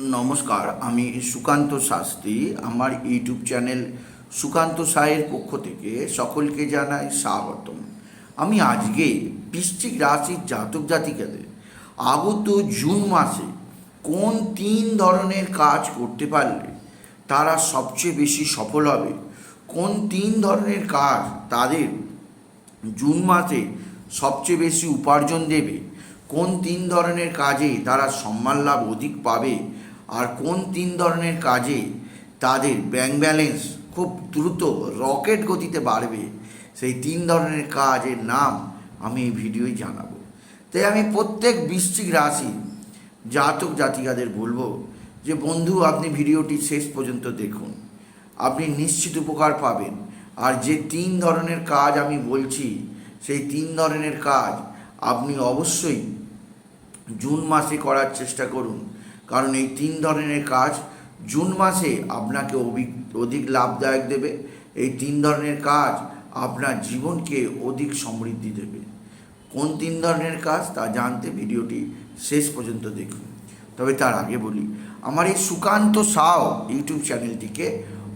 নমস্কার, আমি সুকান্ত শাস্ত্রী। আমার ইউটিউব চ্যানেল সুকান্ত সায়ের পক্ষ থেকে সকলকে জানাই স্বাগতম। আমি আজকে বৃশ্চিক রাশির জাতক জাতিকাদের আগত জুন মাসে কোন তিন ধরনের কাজ করতে পারলে তারা সবচেয়ে বেশি সফল হবে? কোন তিন ধরনের কাজ তাদের জুন মাসে সবচেয়ে বেশি উপার্জন দেবে? কোন তিন ধরনের কাজে তারা সম্মান লাভ অধিক পাবে? আর কোন তিন ধরনের কাজে তাদের ব্যাংক ব্যালেন্স খুব দ্রুত রকেট গতিতে বাড়বে, সেই তিন ধরনের কাজের নাম আমি এই ভিডিওয় জানাব। তাই আমি প্রত্যেক বৃশ্চিক রাশি, জাতক জাতিকাদের বলব যে বন্ধু, আপনি ভিডিওটি শেষ পর্যন্ত দেখুন। আপনি নিশ্চিত উপকার পাবেন। আর যে তিন ধরনের কাজ আমি বলছি, সেই তিন ধরনের কাজ আপনি অবশ্যই জুন মাসে করার চেষ্টা করুন। কারণ এই তিন ধরনের কাজ জুন মাসে আপনাকে অধিক লাভদায়ক দেবে। এই তিন ধরনের কাজ আপনার জীবনকে অধিক সমৃদ্ধি দেবে। কোন তিন ধরনের কাজ তা জানতে ভিডিওটি শেষ পর্যন্ত দেখুন। তবে তার আগে বলি, আমার এই সুকান্ত সাও ইউটিউব চ্যানেলটিকে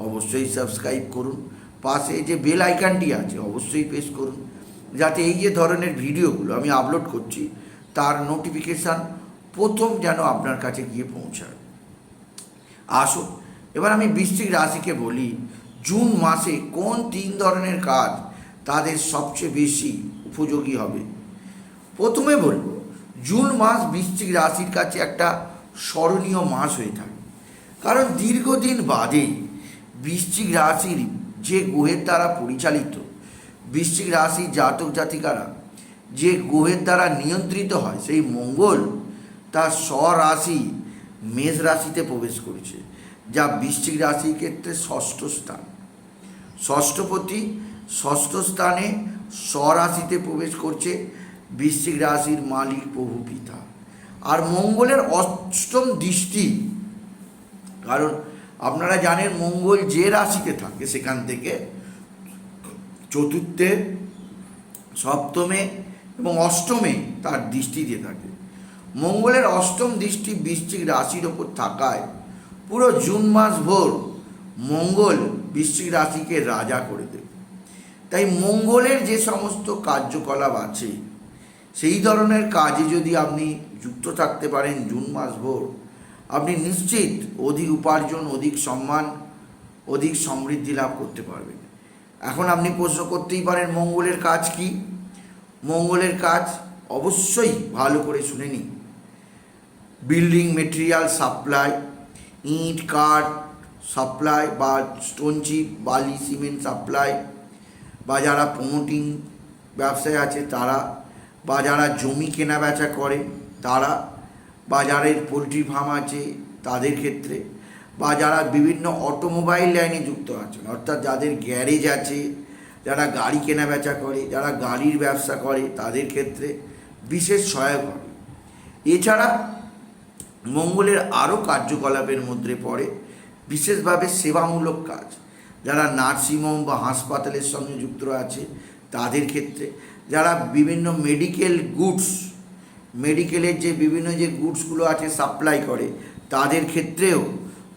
অবশ্যই সাবস্ক্রাইব করুন। পাশে যে বেল আইকনটি আছে, অবশ্যই প্রেস করুন। যাতে এই যে ধরনের ভিডিওগুলো আমি আপলোড করছি, তার নোটিফিকেশান প্রথম যেন আপনার কাছে গিয়ে পৌঁছায়। আসুন, এবার আমি বৃশ্চিক রাশিকে বলি, জুন মাসে কোন তিন ধরনের কাজ তাদের সবচেয়ে বেশি উপযোগী হবে? প্রথমে বলব, জুন মাস বৃশ্চিক রাশির কাছে একটা স্মরণীয় মাস হয়ে থাকে। কারণ দীর্ঘদিন বাদে বৃশ্চিক রাশির যে গ্রহের দ্বারা পরিচালিত, বৃশ্চিক রাশির জাতক জাতিকারা যে গ্রহের দ্বারা নিয়ন্ত্রিত হয়, সেই মঙ্গল তার স্বরাশি মেষ রাশিতে প্রবেশ করেছে, যা বৃশ্চিক রাশির ক্ষেত্রে ষষ্ঠ স্থান। ষষ্ঠপতি ষষ্ঠ স্থানে স্বরাশিতে প্রবেশ করছে বৃশ্চিক রাশির মালিক প্রভু পিতা। আর মঙ্গলের অষ্টম দৃষ্টি, কারণ আপনারা জানেন মঙ্গল যে রাশিতে থাকে সেখান থেকে চতুর্থে, সপ্তমে এবং অষ্টমে তার দৃষ্টি দিয়ে থাকে। মঙ্গলের অষ্টম দৃষ্টি বৃশ্চিক রাশির ওপর থাকায় পুরো জুন মাস ভোর মঙ্গল বৃশ্চিক রাশিকে রাজা করে দেবে। তাই মঙ্গলের যে সমস্ত কার্যকলাপ আছে, সেই ধরনের কাজে যদি আপনি যুক্ত থাকতে পারেন জুন মাস ভোর, আপনি নিশ্চিত অধিক উপার্জন, অধিক সম্মান, অধিক সমৃদ্ধি লাভ করতে পারবেন। এখন আপনি প্রশ্ন করতেই পারেন, মঙ্গলের কাজ কি? মঙ্গলের কাজ অবশ্যই ভালো করে শুনে নিন। বিল্ডিং মেটেরিয়াল সাপ্লাই ইট কাঠ সাপ্লাই বা স্টোন চিপ বালি সিমেন্ট সাপ্লাই বা যারা প্রমোটিং ব্যবসায় আছে তারা, বা যারা জমি কেনা বেচা করে তারা, বা যাদের পোলট্রি ফার্ম আছে তাদের ক্ষেত্রে, বা যারা বিভিন্ন অটোমোবাইল লাইনে যুক্ত আছেন, অর্থাৎ যাদের গ্যারেজ আছে, যারা গাড়ি কেনা বেচা করে, যারা গাড়ির ব্যবসা করে তাদের ক্ষেত্রে বিশেষ সহায়ক হবে। এছাড়া মঙ্গলের আরও কার্যকলাপের মধ্যে পড়ে। বিশেষভাবে সেবামূলক কাজ। যারা নার্সিংহোম বা হাসপাতালের সঙ্গে যুক্ত আছে, তাদের ক্ষেত্রে যারা বিভিন্ন মেডিকেল গুডস, মেডিকেলের যে বিভিন্ন যে গুডসগুলো আছে সাপ্লাই করে, তাদের ক্ষেত্রেও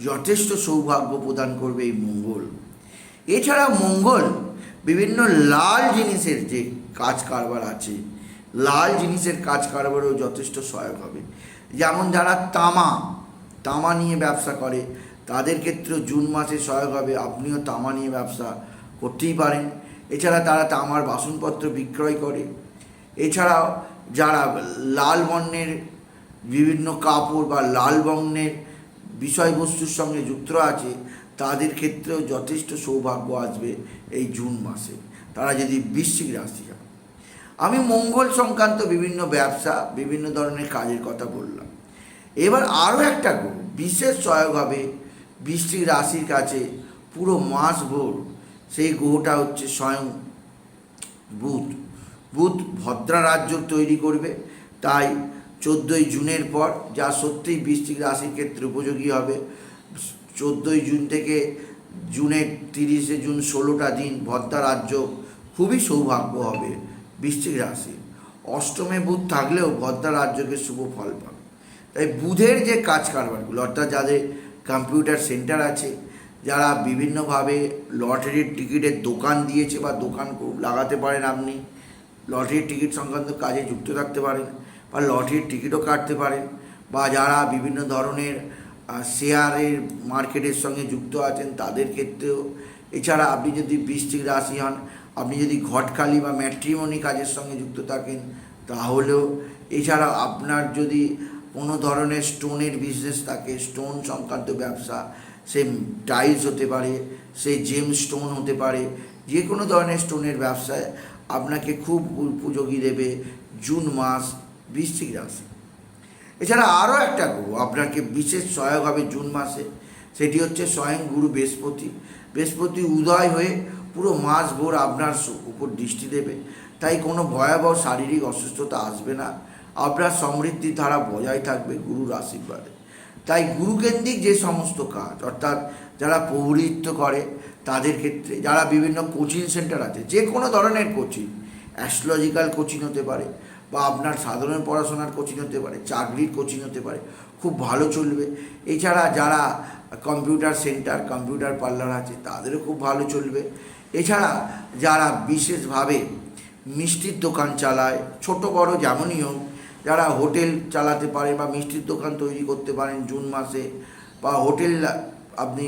যথেষ্ট সৌভাগ্য প্রদান করবে এই মঙ্গল। এছাড়া মঙ্গল বিভিন্ন লাল জিনিসের যে কাজ কারবার আছে, লাল জিনিসের কাজ কারবারও যথেষ্ট সহায়ক হবে। যেমন যারা তামা তামা নিয়ে ব্যবসা করে, তাদের ক্ষেত্রেও জুন মাসে সহায়ক হবে। আপনিও তামা নিয়ে ব্যবসা করতেই পারেন। এছাড়া তারা তামার বাসনপত্র বিক্রয় করে। এছাড়াও যারা লাল বর্ণের বিভিন্ন কাপড় বা লাল বর্ণের বিষয়বস্তুর সঙ্গে যুক্ত আছে, তাদের ক্ষেত্রেও যথেষ্ট সৌভাগ্য আসবে এই জুন মাসে। তারা যদি বৃশ্চিক রাশি আমি মঙ্গল সংক্রান্ত বিভিন্ন ব্যবসা, বিভিন্ন ধরনের কাজের কথা বললাম। এবার আরও একটা গ্রহ বিশেষ সহায়ক হবে বৃষ্টি রাশির কাছে পুরো মাস ভোর, সেই গ্রহটা হচ্ছে স্বয়ং বুধ। বুধ ভদ্রা রাজ্য তৈরি করবে, তাই চোদ্দোই জুনের পর যা সত্যিই বৃষ্টিক রাশির ক্ষেত্রে উপযোগী হবে, চোদ্দোই জুন থেকে জুনের তিরিশে জুন ষোলোটা দিন ভদ্রা রাজ্য খুবই সৌভাগ্য হবে। বৃশ্চিক রাশি। অষ্টমে বুধ থাকলেও ভদ্রা রাজ্যকে শুভ ফল পাবে। তাই বুধের যে কাজ কারবারগুলো অর্থাৎ যাদের কম্পিউটার সেন্টার আছে, যারা বিভিন্নভাবে লটারির টিকিটের দোকান দিয়েছে বা দোকান লাগাতে পারেন আপনি লটারির টিকিট সংক্রান্ত কাজে যুক্ত থাকতে পারেন বা লটারির টিকিটও কাটতে পারেন বা যারা বিভিন্ন ধরনের শেয়ারের মার্কেটের সঙ্গে যুক্ত আছেন তাদের ক্ষেত্রেও। এছাড়া আপনি যদি বৃশ্চিক রাশি হন আপনি যদি ঘটকালি বা ম্যাট্রিমনি কাজের সঙ্গে যুক্ত থাকেন, তাহলেও এছাড়া আপনার যদি কোনো ধরনের স্টোনের বিজনেস থাকে, স্টোন সংক্রান্ত ব্যবসা, সে টাইলস হতে পারে, সে জেম স্টোন হতে পারে, যে কোনো ধরনের স্টোনের ব্যবসায় আপনাকে খুব উপযোগী দেবে জুন মাস বৃশ্চিক রাশি। এছাড়া আরও একটা গ্রহ আপনাকে বিশেষ সহায়ক হবে জুন মাসে, সেটি হচ্ছে স্বয়ং গুরু বৃহস্পতি। বৃহস্পতি উদয় হয়ে পুরো মাস ভোর আপনার উপর দৃষ্টি দেবে। তাই কোনো ভয়াবহ শারীরিক অসুস্থতা আসবে না। আপনার সমৃদ্ধির ধারা বজায় থাকবে গুরুর আশীর্বাদে। তাই গুরুকেন্দ্রিক যে সমস্ত কাজ, অর্থাৎ যারা পৌরিত্য করে, তাদের ক্ষেত্রে যারা বিভিন্ন কোচিং সেন্টার আছে, যে কোনো ধরনের কোচিং অ্যাস্ট্রোলজিক্যাল কোচিং হতে পারে বা আপনার সাধারণ পড়াশোনার কোচিং হতে পারে, চাকরির কোচিং হতে পারে, খুব ভালো চলবে। এছাড়া যারা কম্পিউটার সেন্টার কম্পিউটার পার্লার আছে, তাদেরও খুব ভালো চলবে। এছাড়া যারা বিশেষভাবে মিষ্টির দোকান চালায়, ছোট বড় যেমনই হোক, যারা হোটেল চালাতে পারে বা মিষ্টির দোকান তৈরি করতে পারেন জুন মাসে বা হোটেল আপনি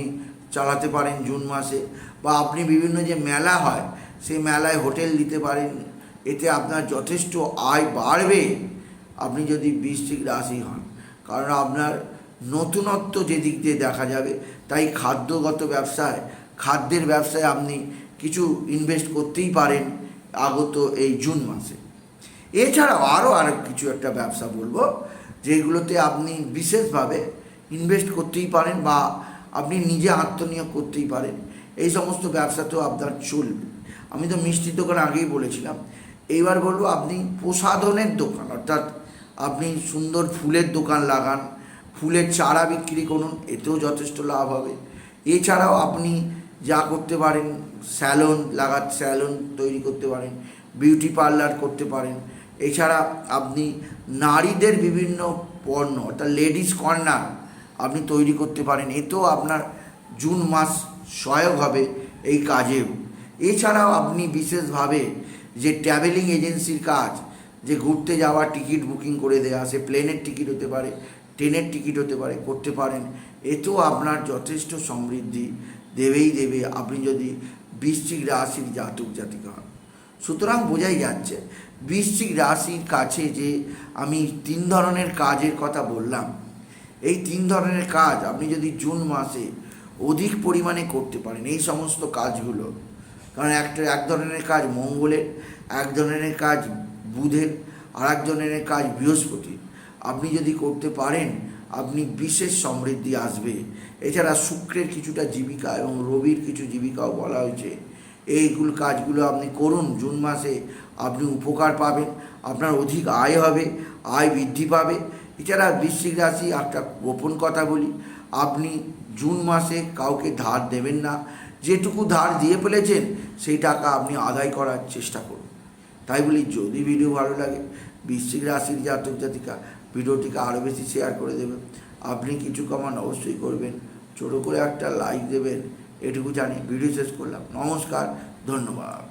চালাতে পারেন জুন মাসে বা আপনি বিভিন্ন যে মেলা হয়, সেই মেলায় হোটেল দিতে পারেন, এতে আপনার যথেষ্ট আয় বাড়বে। আপনি যদি বৃশ্চিক রাশি হন, কারণ আপনার নতুনত্ব যেদিক দিয়ে দেখা যাবে, তাই খাদ্যগত ব্যবসায়, খাদ্যের ব্যবসায় আপনি কিছু ইনভেস্ট করতেই পারেন আগত এই জুন মাসে। এছাড়াও আরও আরও কিছু একটা ব্যবসা বলব, যেগুলোতে আপনি বিশেষভাবে ইনভেস্ট করতেই পারেন বা আপনি নিজে আত্মনিয়োগ করতেই পারেন। এই সমস্ত ব্যবসাতেও আপনার চলবে। আমি তো মিষ্টির দোকান আগেই বলেছিলাম। এইবার বলব আপনি প্রসাধনের দোকান, অর্থাৎ আপনি সুন্দর ফুলের দোকান লাগান, ফুলের চারা বিক্রি করুন, এতেও যথেষ্ট লাভ হবে। এছাড়াও আপনি যা করতে পারেন, স্যালন লাগা স্যালন তৈরি করতে পারেন, বিউটি পার্লার করতে পারেন। এছাড়া আপনি নারীদের বিভিন্ন পণ্য, অর্থাৎ লেডিস কর্নার আপনি তৈরি করতে পারেন। এতেও আপনার জুন মাস সহায়ক হবে এই কাজেও। এছাড়াও আপনি বিশেষভাবে যে ট্রাভেলিং এজেন্সির কাজ, যে ঘুরতে যাওয়া টিকিট বুকিং করে দেওয়া সে প্লেনের টিকিট হতে পারে, ট্রেনের টিকিট হতে পারে, করতে পারেন। এতেও আপনার যথেষ্ট সমৃদ্ধি। দেবেই দেবে, আপনি যদি বৃশ্চিক রাশির জাতক জাতিকা হন। সুতরাং বোঝাই যাচ্ছে, বৃশ্চিক রাশির কাছে যে আমি তিন ধরনের কাজের কথা বললাম, এই তিন ধরনের কাজ আপনি যদি জুন মাসে অধিক পরিমাণে করতে পারেন, এই সমস্ত কাজগুলো, কারণ একটা এক ধরনের কাজ মঙ্গলের, এক ধরনের কাজ বুধের আর এক ধরনের কাজ বৃহস্পতির, আপনি যদি করতে পারেন আপনি বিশেষ সমৃদ্ধি আসবে। এছাড়া শুক্রের কিছুটা জীবিকা এবং রবির কিছু জীবিকাও বলা হয়েছে। এইগুলো কাজগুলো আপনি করুন, জুন মাসে আপনি উপকার পাবেন, আপনার অধিক আয় হবে, আয় বৃদ্ধি পাবে। এছাড়া বৃশ্চিক রাশি, একটা গোপন কথা বলি, আপনি জুন মাসে কাউকে ধার দেবেন না। যেটুকু ধার দিয়ে ফেলেছেন, সেই টাকা আপনি আদায় করার চেষ্টা করুন। তাই বলি, যদি ভিডিও ভালো লাগে, বৃশ্চিক রাশির জাতক জাতিকা ভিডিওটিকে আরও বেশি শেয়ার করে দেবেন। আপনি কিছু কমান অবশ্যই করবেন। ছোটো করে একটা লাইক দেবেন। এটুকু জানি ভিডিও শেষ করলাম। নমস্কার, ধন্যবাদ।